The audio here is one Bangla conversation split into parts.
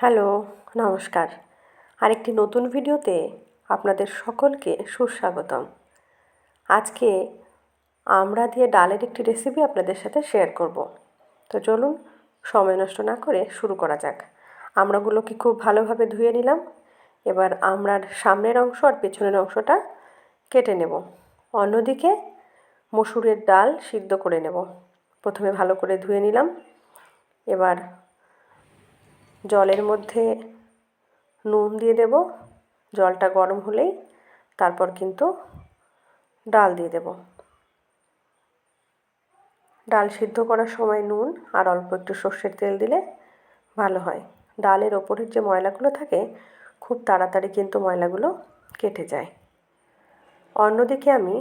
হ্যালো, নমস্কার। আরেকটি নতুন ভিডিওতে আপনাদের সকলকে সুস্বাগতম। আজকে আমরা দিয়ে ডালের একটি রেসিপি আপনাদের সাথে শেয়ার করব। তো চলুন, সময় নষ্ট না করে শুরু করা যাক। আমড়াগুলোকে খুব ভালোভাবে ধুয়ে নিলাম। এবার আমড়ার সামনের অংশ আর পেছনের অংশটা কেটে নেব। অন্যদিকে মসুরের ডাল সিদ্ধ করে নেব। প্রথমে ভালো করে ধুয়ে নিলাম। এবার জলের মধ্যে নুন দিয়ে দেব। জলটা গরম হলেই তারপর কিন্তু ডাল দিয়ে দেব। ডাল সিদ্ধ করার সময় নুন আর অল্প একটু সর্ষের তেল দিলে ভালো হয়। ডালের ওপরের যে ময়লাগুলো থাকে, খুব তাড়াতাড়ি কিন্তু ময়লাগুলো কেটে যায়। অন্যদিকে আমি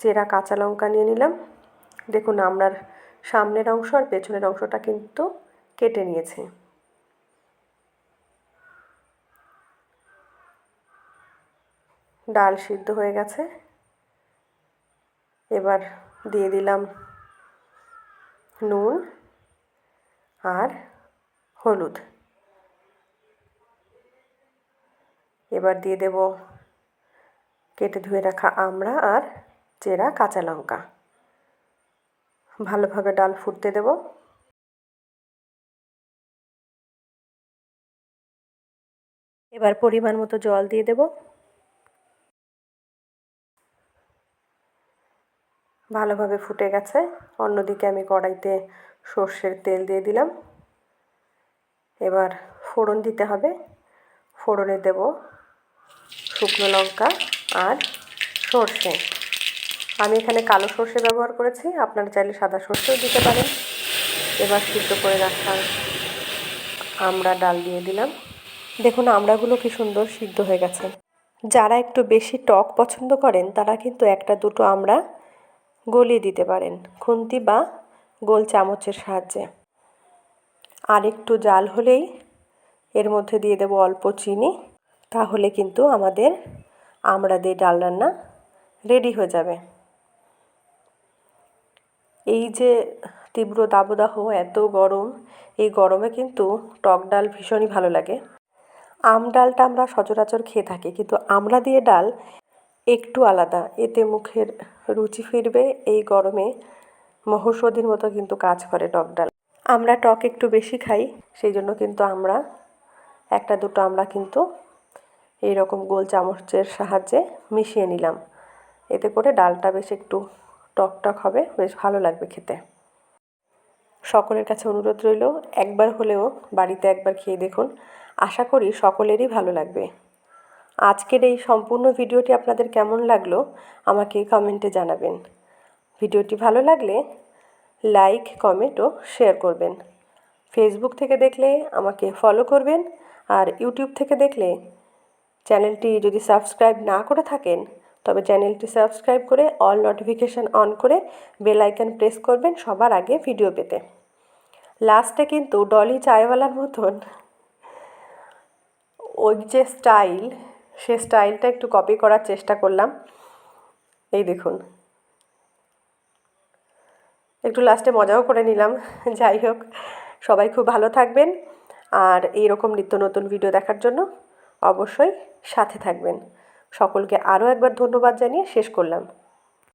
চেরা কাঁচা লঙ্কা নিয়ে নিলাম। দেখুন, আমরার সামনের অংশ আর পেছনের অংশটা কিন্তু কেটে নিয়েছি। ডাল সিদ্ধ হয়ে গেছে। এবার দিয়ে দিলাম নুন আর হলুদ। এবার দিয়ে দেব কেটে ধুয়ে রাখা আমড়া আর চেরা কাঁচা লঙ্কা। ভালোভাবে ডাল ফুটতে দেব। এবার পরিমাণ মতো জল দিয়ে দেবো। ভালোভাবে ফুটে গেছে। অন্যদিকে আমি কড়াইতে সর্ষের তেল দিয়ে দিলাম। এবার ফোড়ন দিতে হবে। ফোড়নে দেব শুকনো লঙ্কা আর সর্ষে। আমি এখানে কালো সর্ষে ব্যবহার করেছি। আপনারা চাইলে সাদা সর্ষেও দিতে পারেন। এবার সিদ্ধ করে রাখা আমরা ডাল দিয়ে দিলাম। দেখুন, আমড়াগুলো কি সুন্দর সিদ্ধ হয়ে গেছে। যারা একটু বেশি টক পছন্দ করেন, তারা কিন্তু একটা দুটো আমরা গলিয়ে দিতে পারেন, খুন্তি বা গোল চামচের সাহায্যে। আর একটু জাল হলেই এর মধ্যে দিয়ে দেবো অল্প চিনি, তাহলে কিন্তু আমাদের আমড়া দিয়ে ডাল রান্না রেডি হয়ে যাবে। এই যে তীব্র দাবদাহ এত গরম, এই গরমে কিন্তু টক ডাল ভীষণই ভালো লাগে। আম ডালটা আমরা সচরাচর খেয়ে থাকি, কিন্তু আমড়া দিয়ে ডাল একটু আলাদা। এতে মুখের রুচি ফিরবে, এই গরমে মহৌষধির মতো কিন্তু কাজ করে টক ডাল। আমরা টক একটু বেশি খাই সেই জন্য কিন্তু আমরা একটা দুটো আমরা কিন্তু এই রকম গোল চামচের সাহায্যে মিশিয়ে নিলাম। এতে করে ডালটা বেশ একটু টক টক হবে, বেশ ভালো লাগবে খেতে। সকলের কাছে অনুরোধ রইল, একবার হলেও বাড়িতে একবার খেয়ে দেখুন। আশা করি সকলেরই ভালো লাগবে। আজকের এই সম্পূর্ণ ভিডিওটি আপনাদের কেমন লাগল আমাকে কমেন্টে জানাবেন। ভিডিওটি ভালো লাগলে লাইক, কমেন্ট ও শেয়ার করবেন। ফেসবুক থেকে দেখলে আমাকে ফলো করবেন আর ইউটিউব থেকে দেখলে চ্যানেলটি যদি সাবস্ক্রাইব না করে থাকেন, তবে চ্যানেলটি সাবস্ক্রাইব করে অল নোটিফিকেশান অন করে বেল আইকন প্রেস করবেন সবার আগে ভিডিও পেতে। লাস্টে কিন্তু ডলি চায়ওয়ালার মতন ওই যে স্টাইল সে স্টাইলটা একটু কপি করার চেষ্টা করলাম। এই দেখুন। একটু লাস্টে মজাও করে নিলাম। যাই হোক, সবাই খুব ভালো থাকবেন। আর এই রকম নিত্য নতুন ভিডিও দেখার জন্য অবশ্যই সাথে থাকবেন। সকলকে আরও একবার ধন্যবাদ জানিয়ে শেষ করলাম।